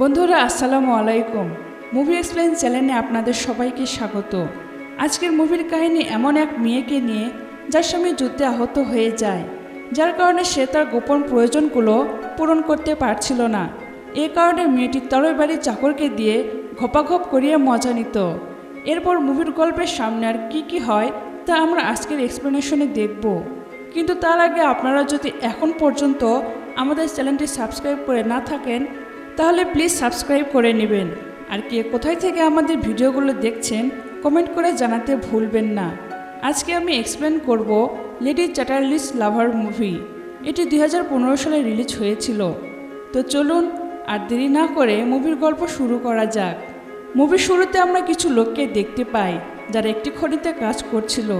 বন্ধুরা, আসসালামু আলাইকুম। মুভি এক্সপ্লেন চ্যানেলে আপনাদের সবাইকে স্বাগত। আজকের মুভির কাহিনী এমন এক মেয়েকে নিয়ে যার স্বামী যুদ্ধে আহত হয়ে যায়, যার কারণে সে তার গোপন প্রয়োজনগুলো পূরণ করতে পারছিল না। এ কারণে মেয়েটি বাড়ির চাকরকে দিয়ে ঘপাঘপ করিয়ে মজা নিত। এরপর মুভির গল্পের সামনে আর কী কী হয় তা আমরা আজকের এক্সপ্লেনেশনে দেখব। কিন্তু তার আগে আপনারা যদি এখন পর্যন্ত আমাদের চ্যানেলটি সাবস্ক্রাইব করে না থাকেন তাহলে প্লিজ সাবস্ক্রাইব করে নেবেন। আর কে কোথায় থেকে আমাদের ভিডিওগুলো দেখছেন কমেন্ট করে জানাতে ভুলবেন না। আজকে আমি এক্সপ্লেন করব লেডি চ্যাটার্লিস লাভার মুভি এটি দুই হাজার পনেরো সালে রিলিজ হয়েছিল। তো চলুন আর দেরি না করে মুভির গল্প শুরু করা যাক। মুভির শুরুতে আমরা কিছু লোককে দেখতে পাই, যারা একটি খনিতে কাজ করছিল।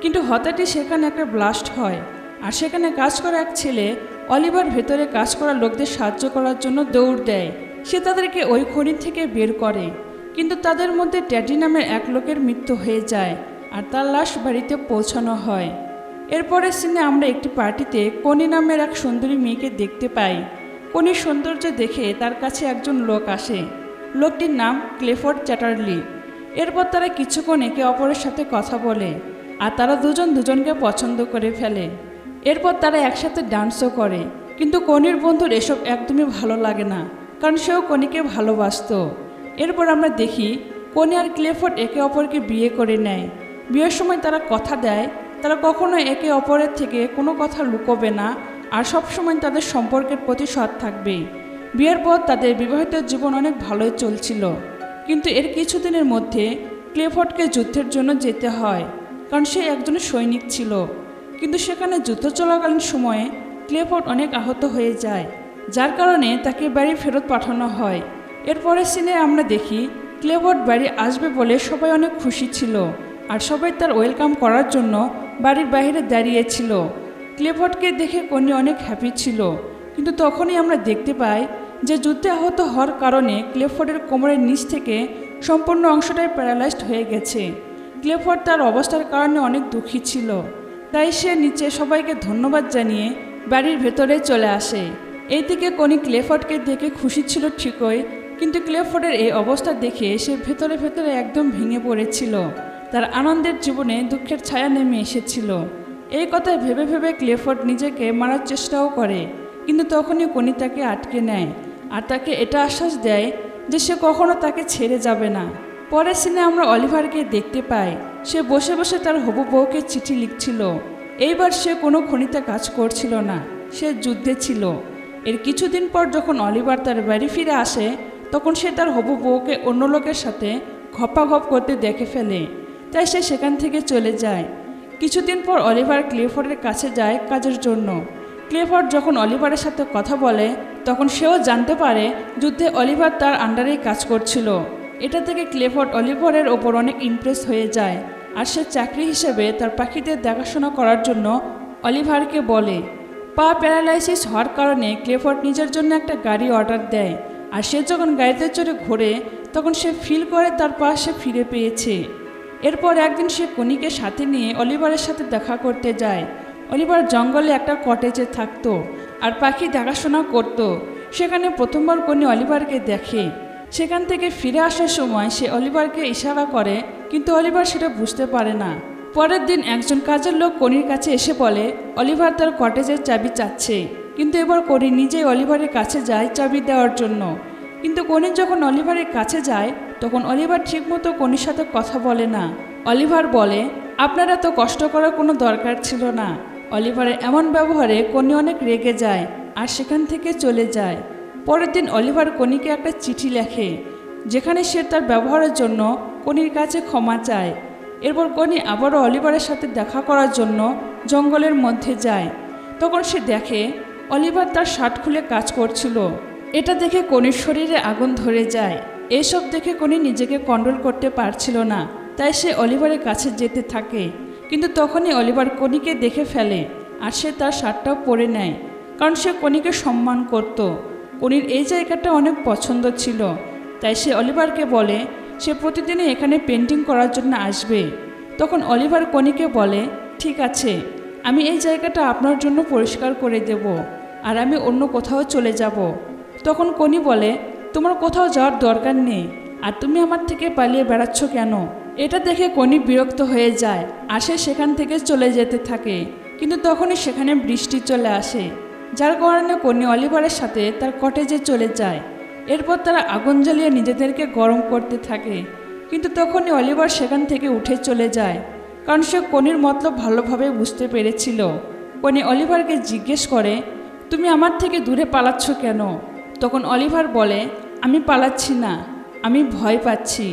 কিন্তু হঠাৎই সেখানে একটা ব্লাস্ট হয়। আর সেখানে কাজ করা এক ছেলে অলিভার ভেতরে কাজ করা লোকদের সাহায্য করার জন্য দৌড় দেয়। সে তাদেরকে ওই খনি থেকে বের করে। কিন্তু তাদের মধ্যে ট্যাডি নামের এক লোকের মৃত্যু হয়ে যায় আর তার লাশ বাড়িতে পৌঁছানো হয়। এরপরে সিনে আমরা একটি পার্টিতে কনি নামের এক সুন্দরী মেয়েকে দেখতে পাই। কনির সৌন্দর্য দেখে তার কাছে একজন লোক আসে। লোকটির নাম ক্লেফোর্ড চ্যাটার্লি। এরপর তারা কিছুক্ষণ একে অপরের সাথে কথা বলে আর তারা দুজন দুজনকে পছন্দ করে ফেলে। এরপর তারা একসাথে ডান্সও করে। কিন্তু কনির বন্ধুর এসব একদমই ভালো লাগে না, কারণ সেও কনিকে ভালোবাসতো। এরপর আমরা দেখি, কনি আর ক্লেফোর্ড একে অপরকে বিয়ে করে নেয়। বিয়ের সময় তারা কথা দেয়, তারা কখনো একে অপরের থেকে কোনো কথা লুকোবে না, আর সবসময় তাদের সম্পর্কের প্রতি সৎ থাকবে। বিয়ের পর তাদের বিবাহিত জীবন অনেক ভালোই চলছিল। কিন্তু এর কিছুদিনের মধ্যে ক্লেফোর্ডকে যুদ্ধের জন্য যেতে হয়, কারণ সে একজন সৈনিক ছিল। কিন্তু সেখানে যুদ্ধ চলাকালীন সময়ে ক্লেফোর্ড অনেক আহত হয়ে যায়, যার কারণে তাকে বাড়ি ফেরত পাঠানো হয়। এরপরের সিনে আমরা দেখি ক্লেফোর্ড বাড়ি আসবে বলে সবাই অনেক খুশি ছিল আর সবাই তার ওয়েলকাম করার জন্য বাড়ির বাইরে দাঁড়িয়েছিল ক্লেফোর্ডকে দেখে কনি অনেক হ্যাপি ছিল, কিন্তু তখনই আমরা দেখতে পাই যে যুদ্ধে আহত হওয়ার কারণে ক্লেফোর্ডের কোমরের নিচ থেকে সম্পূর্ণ অংশটাই প্যারালাইজড হয়ে গেছে। ক্লেফোর্ড তার অবস্থার কারণে অনেক দুঃখী ছিল। তাই সে নিচে সবাইকে ধন্যবাদ জানিয়ে বাড়ির ভেতরে চলে আসে। এইদিকে কনি ক্লেফোর্ডকে দেখে খুশি ছিল ঠিকই, কিন্তু ক্লেফোর্ডের এই অবস্থা দেখে সে ভেতরে ভেতরে একদম ভেঙে পড়েছিল। তার আনন্দের জীবনে দুঃখের ছায়া নেমে এসেছিল। এই কথা ভেবে ভেবে ক্লেফোর্ড নিজেকে মারার চেষ্টাও করে, কিন্তু তখনই কনি তাকে আটকে নেয়। আর তাকে এটা আশ্বাস দেয় যে সে কখনো তাকে ছেড়ে যাবে না। পরের সিনে আমরা অলিভারকে দেখতে পাই। সে বসে বসে তার হবু বউকে চিঠি লিখছিল। এইবার সে কোনো খনিতে কাজ করছিল না, সে যুদ্ধে ছিল। এর কিছুদিন পর যখন অলিভার তার বাড়ি ফিরে আসে, তখন সে তার হবু বউকে অন্য লোকের সাথে ঘপাঘপ করতে দেখে ফেলে। তাই সে সেখান থেকে চলে যায়। কিছুদিন পর অলিভার ক্লেফোর্ডের কাছে যায় কাজের জন্য। ক্লেফোর্ড যখন অলিভারের সাথে কথা বলে, তখন সেও জানতে পারে যুদ্ধে অলিভার তার আন্ডারেই কাজ করছিল। এটা থেকে ক্লেফোর্ড অলিভারের ওপর অনেক ইমপ্রেস হয়ে যায়। আর সে চাকরি হিসেবে তার পাখিদের দেখাশোনা করার জন্য অলিভারকে বলে, পা প্যারালাইসিস হওয়ার কারণে ক্লেফোর্ড নিজের জন্য একটা গাড়ি অর্ডার দেয়। আর সে যখন গাড়িতে চড়ে ঘোরে, তখন সে ফিল করে তার পা সে ফিরে পেয়েছে। এরপর একদিন সে কনিকে সাথে নিয়ে অলিভারের সাথে দেখা করতে যায়। অলিভার জঙ্গলে একটা কটেজে থাকতো আর পাখি দেখাশোনা করত। সেখানে প্রথমবার কনি অলিভারকে দেখে। সেখান থেকে ফিরে আসার সময় সে অলিভারকে ইশারা করে, কিন্তু অলিভার সেটা বুঝতে পারে না। পরের দিন একজন কাজের লোক কনির কাছে এসে বলে, অলিভার তার কটেজের চাবি চাচ্ছে। কিন্তু এবার কনি নিজেই অলিভারের কাছে যায় চাবি দেওয়ার জন্য। কিন্তু কনি যখন অলিভারের কাছে যায়, তখন অলিভার ঠিকমতো কনির সাথে কথা বলে না। অলিভার বলে, আপনারা তো কষ্ট করার কোনো দরকার ছিল না। অলিভারের এমন ব্যবহারে কনি অনেক রেগে যায় আর সেখান থেকে চলে যায়। পরের দিন অলিভার কনিকে একটা চিঠি লেখে, যেখানে সে তার ব্যবহারের জন্য কনির কাছে ক্ষমা চায়। এরপর কনি আবারও অলিভারের সাথে দেখা করার জন্য জঙ্গলের মধ্যে যায়। তখন সে দেখে অলিভার তার শার্ট খুলে কাজ করছিল। এটা দেখে কনির শরীরে আগুন ধরে যায়। এসব দেখে কনি নিজেকে কন্ট্রোল করতে পারছিল না, তাই সে অলিভারের কাছে যেতে থাকে। কিন্তু তখনই অলিভার কনিকে দেখে ফেলে, আর সে তার শার্টটাও পরে নেয়, কারণ সে কনিকে সম্মান করত। কনির এই জায়গাটা অনেক পছন্দ ছিল। তাই সে অলিভারকে বলে, সে প্রতিদিনই এখানে পেন্টিং করার জন্য আসবে। তখন অলিভার কনিকে বলে, ঠিক আছে, আমি এই জায়গাটা আপনার জন্য পরিষ্কার করে দেব আর আমি অন্য কোথাও চলে যাব। তখন কনি বলে, তোমার কোথাও যাওয়ার দরকার নেই, আর তুমি আমার থেকে পালিয়ে বেড়াচ্ছ কেন? এটা দেখে কনি বিরক্ত হয়ে যায়, আর সে সেখান থেকে চলে যেতে থাকে। কিন্তু তখনই সেখানে বৃষ্টি চলে আসে। যার কারণে কনি অলিভারের সাথে তার কটেজে চলে যায়। এরপর তারা আগুন জ্বালিয়ে নিজেদেরকে গরম করতে থাকে। কিন্তু তখনই অলিভার সেখান থেকে উঠে চলে যায়, কারণ সে কনির মতলব ভালোভাবে বুঝতে পেরেছিল। কনি অলিভারকে জিজ্ঞেস করে, তুমি আমার থেকে দূরে পালাচ্ছ কেন? তখন অলিভার বলে, আমি পালাচ্ছি না, আমি ভয় পাচ্ছি।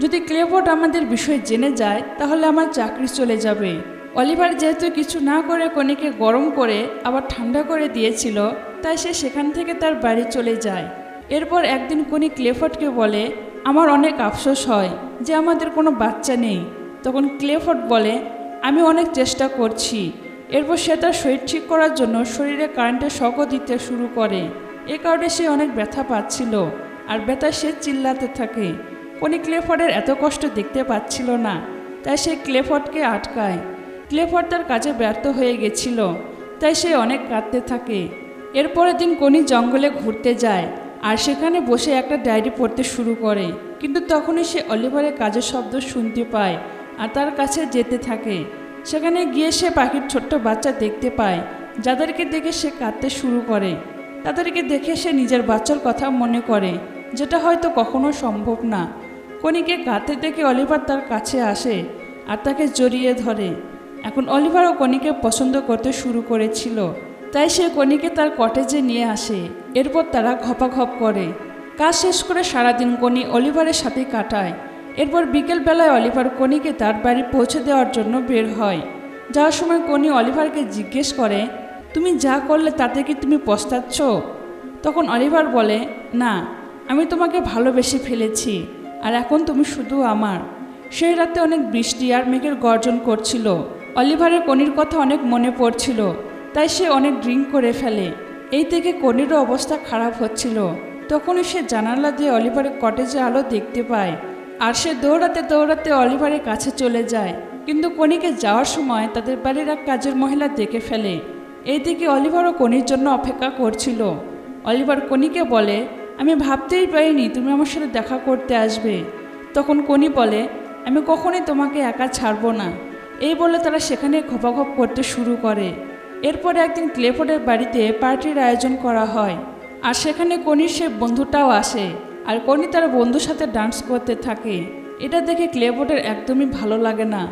যদি ক্লেবোর্ড আমাদের বিষয়ে জেনে যায়, তাহলে আমার চাকরি চলে যাবে। অলিভার যেহেতু কিছু না করে কনিকে গরম করে, আবার ঠান্ডা করে দিয়েছিল, তাই সে সেখান থেকে তার বাড়ি চলে যায়। এরপর একদিন কনি ক্লেফোর্ডকে বলে, আমার অনেক আফসোস হয় যে আমাদের কোনো বাচ্চা নেই। তখন ক্লেফোর্ড বলে, আমি অনেক চেষ্টা করছি। এরপর সে তার শরীর ঠিক করার জন্য শরীরে কারেন্টের শকও দিতে শুরু করে। এ কারণে সে অনেক ব্যথা পাচ্ছিল, আর ব্যথা সে চিল্লাতে থাকে। কনি ক্লেফোর্ডের এত কষ্ট দেখতে পাচ্ছিল না, তাই সে ক্লেফোর্ডকে আটকায়। ক্লেফোর্ড তার কাজে ব্যর্থ হয়ে গেছিল, তাই সে অনেক কাঁদতে থাকে। এরপরের দিন কনি জঙ্গলে ঘুরতে যায় আর সেখানে বসে একটা ডায়েরি পড়তে শুরু করে। কিন্তু তখনই সে অলিভারের কাজের শব্দ শুনতে পায় আর তার কাছে যেতে থাকে। সেখানে গিয়ে সে পাখির ছোট্ট বাচ্চা দেখতে পায়, যাদেরকে দেখে সে কাঁদতে শুরু করে। তাদেরকে দেখে সে নিজের বাচ্চার কথা মনে করে, যেটা হয়তো কখনো সম্ভব না। কনিকে কাঁদতে দেখে অলিভার তার কাছে আসে আর তাকে জড়িয়ে ধরে। এখন অলিভারও কনিকে পছন্দ করতে শুরু করেছিল। তাই সে কনিকে তার কটেজে নিয়ে আসে। এরপর তারা ঘপাঘপ করে। কাজ শেষ করে সারাদিন কনি অলিভারের সাথে কাটায়। এরপর বিকেলবেলায় অলিভার কনিকে তার বাড়ি পৌঁছে দেওয়ার জন্য বের হয়। যাওয়ার সময় কনি অলিভারকে জিজ্ঞেস করে, তুমি যা করলে তাতে কি তুমি পস্তাচ্ছ? তখন অলিভার বলে, না, আমি তোমাকে ভালোবেসে ফেলেছি, আর এখন তুমি শুধু আমার। সেই রাতে অনেক বৃষ্টি আর মেঘের গর্জন করছিল। অলিভারের কনির কথা অনেক মনে পড়ছিল, তাই সে অনেক ড্রিঙ্ক করে ফেলে। এই থেকে কনিরও অবস্থা খারাপ হচ্ছিল। তখনই সে জানালা দিয়ে অলিভারের কটেজে আলো দেখতে পায়, আর সে দৌড়াতে দৌড়াতে অলিভারের কাছে চলে যায়। কিন্তু কনিকে যাওয়ার সময় তাদের বাড়ির এক কাজের মহিলা দেখে ফেলে। এইদিকে অলিভারও কনির জন্য অপেক্ষা করছিল। অলিভার কনিকে বলে, আমি ভাবতেই পারিনি তুমি আমার সাথে দেখা করতে আসবে। তখন কনি বলে, আমি কখনোই তোমাকে একা ছাড়বো না। এই বলে তারা সেখানে ঘপাঘপ করতে শুরু করে। এরপরে একদিন ক্লেফোর্ডের বাড়িতে পার্টির আয়োজন করা হয়। আর সেখানে কনির সে বন্ধুটাও আসে, আর কনি তার বন্ধুর সাথে ডান্স করতে থাকে। এটা দেখে ক্লেফোর্ডের একদমই ভালো লাগে না।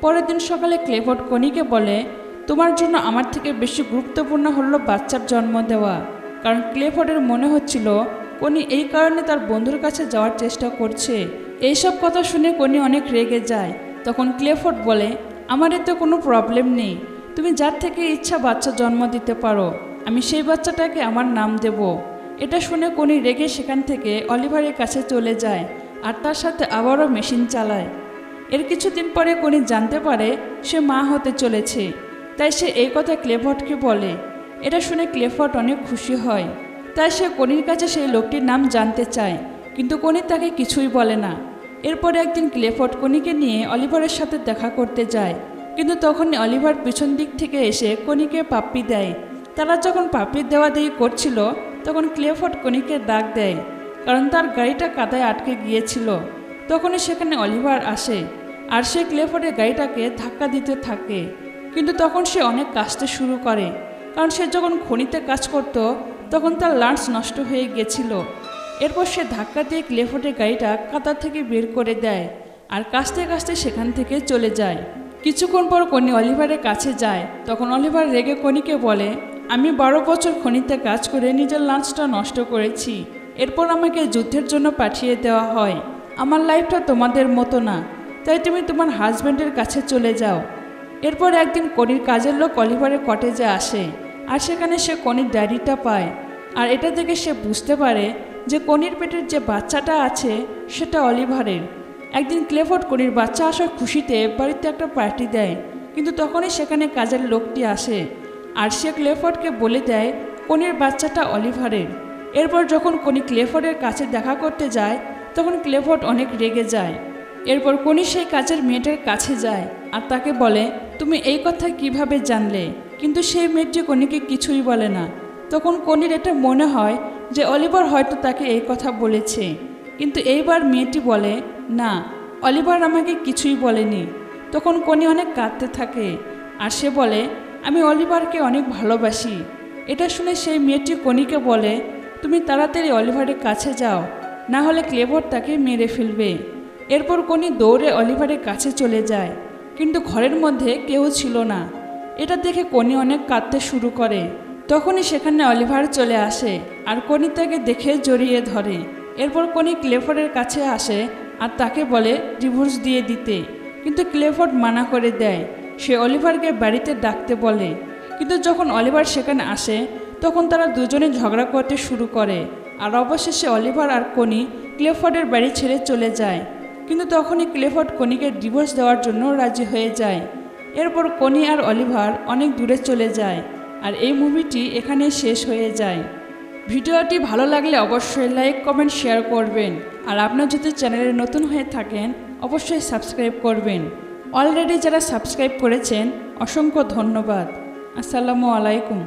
পরের দিন সকালে ক্লেফোর্ড কনিকে বলে, তোমার জন্য আমার থেকে বেশি গুরুত্বপূর্ণ হলো বাচ্চার জন্ম দেওয়া। কারণ ক্লেফোর্ডের মনে হচ্ছিল, কনি এই কারণে তার বন্ধুর কাছে যাওয়ার চেষ্টা করছে। এইসব কথা শুনে কনি অনেক রেগে যায়। তখন ক্লেফোর্ড বলে আমার এতে কোনো প্রবলেম নেই। তুমি যার থেকে ইচ্ছা বাচ্চা জন্ম দিতে পারো, আমি সেই বাচ্চাটাকে আমার নাম দেব। এটা শুনে কোনি রেগে সেখান থেকে অলিভারের কাছে চলে যায় আর তার সাথে আবারও মেশিন চালায়। এর কিছুদিন পরে কোনি জানতে পারে সে মা হতে চলেছে, তাই সে এই কথা ক্লেফটকে বলে। এটা শুনে ক্লেফট অনেক খুশি হয়, তাই সে কনির কাছে সেই লোকটির নাম জানতে চায়, কিন্তু কনি তাকে কিছুই বলে না। এরপরে একদিন ক্লেফট কনিকে নিয়ে অলিভারের সাথে দেখা করতে যায়। কিন্তু তখনই অলিভার পিছন দিক থেকে এসে কনিকে পাপ্পি দেয়। তারা যখন পাপ্পি দেওয়া দেই করছিল, তখন ক্লেফট কনিকে ডাক দেয়, কারণ তার গাড়িটা কাদায় আটকে গিয়েছিল। তখনই সেখানে অলিভার আসে, আর সে ক্লেফোর্ডের গাড়িটাকে ধাক্কা দিতে থাকে। কিন্তু তখন সে অনেক কাজতে শুরু করে, কারণ সে যখন খনিতে কাজ করত, তখন তার লাঞ্চ নষ্ট হয়ে গেছিল এরপর সে ধাক্কা দিয়ে ক্লেফোর্ডের গাড়িটা কাদা থেকে বের করে দেয় আর কাস্তে কাস্তে সেখান থেকে চলে যায়। কিছুক্ষণ পর কনি অলিভারের কাছে যায়। তখন অলিভার রেগে কনিকে বলে, আমি বারো বছর খনিতে কাজ করে নিজের লাঞ্চটা নষ্ট করেছি। এরপর আমাকে যুদ্ধের জন্য পাঠিয়ে দেওয়া হয়। আমার লাইফটা তোমাদের মতো না। তাই তুমি তোমার হাজব্যান্ডের কাছে চলে যাও। এরপর একদিন কনির কাজের লোক অলিভারের কটেজে আসে। আর সেখানে সে কনির ডায়েরিটা পায়। আর এটা থেকে সে বুঝতে পারে যে কনির পেটের যে বাচ্চাটা আছে, সেটা অলিভারের। একদিন ক্লেফোর্ড কনির বাচ্চা আসার খুশিতে বাড়িতে একটা পার্টি দেয়, কিন্তু তখনই সেখানে কাজের লোকটি আসে, আর সে ক্লেফোর্ডকে বলে দেয়, কনির বাচ্চাটা অলিভারের। এরপর যখন কনি ক্লেফোর্ডের কাছে দেখা করতে যায়, তখন ক্লেফোর্ড অনেক রেগে যায়। এরপর কনি সেই কাজের মেয়েটার কাছে যায়, আর তাকে বলে, তুমি এই কথা কীভাবে জানলে? কিন্তু সেই মেয়েটি কনিকে কিছুই বলে না। তখন কনির এটা মনে হয় যে অলিভার হয়তো তাকে এই কথা বলেছে। কিন্তু এইবার মেয়েটি বলে, না, অলিভার আমাকে কিছুই বলেনি। তখন কনি অনেক কাঁদতে থাকে। আর সে বলে, আমি অলিভারকে অনেক ভালোবাসি। এটা শুনে সেই মেয়েটি কনিকে বলে, তুমি তাড়াতাড়ি অলিভারের কাছে যাও। না হলে ক্লেভর তাকে মেরে ফেলবে। এরপর কনি দৌড়ে অলিভারের কাছে চলে যায়। কিন্তু ঘরের মধ্যে কেউ ছিল না। এটা দেখে কনি অনেক কাঁদতে শুরু করে। তখনই সেখানে অলিভার চলে আসে। আর কনি তাকে দেখে জড়িয়ে ধরে। এরপর কনি ক্লেফোর্ডের কাছে আসে আর তাকে বলে, ডিভোর্স দিয়ে দিতে। কিন্তু ক্লেফোর্ড মানা করে দেয়। সে অলিভারকে বাড়িতে ডাকতে বলে। কিন্তু যখন অলিভার সেখানে আসে, তখন তারা দুজনে ঝগড়া করতে শুরু করে। আর অবশেষে অলিভার আর কনি ক্লেফোর্ডের বাড়ি ছেড়ে চলে যায়। কিন্তু তখনই ক্লেফোর্ড কনিকে ডিভোর্স দেওয়ার জন্য রাজি হয়ে যায়। এরপর কনি আর অলিভার অনেক দূরে চলে যায়। আর এই মুভিটি এখানে শেষ হয়ে যায়। ভিডিওটি ভালো লাগলে অবশ্যই লাইক, কমেন্ট, শেয়ার করবেন। আর আপনার যদি চ্যানেলে নতুন হয়ে থাকেন, অবশ্যই সাবস্ক্রাইব করবেন। অলরেডি যারা সাবস্ক্রাইব করেছেন, অসংখ্য ধন্যবাদ। আসসালামু আলাইকুম।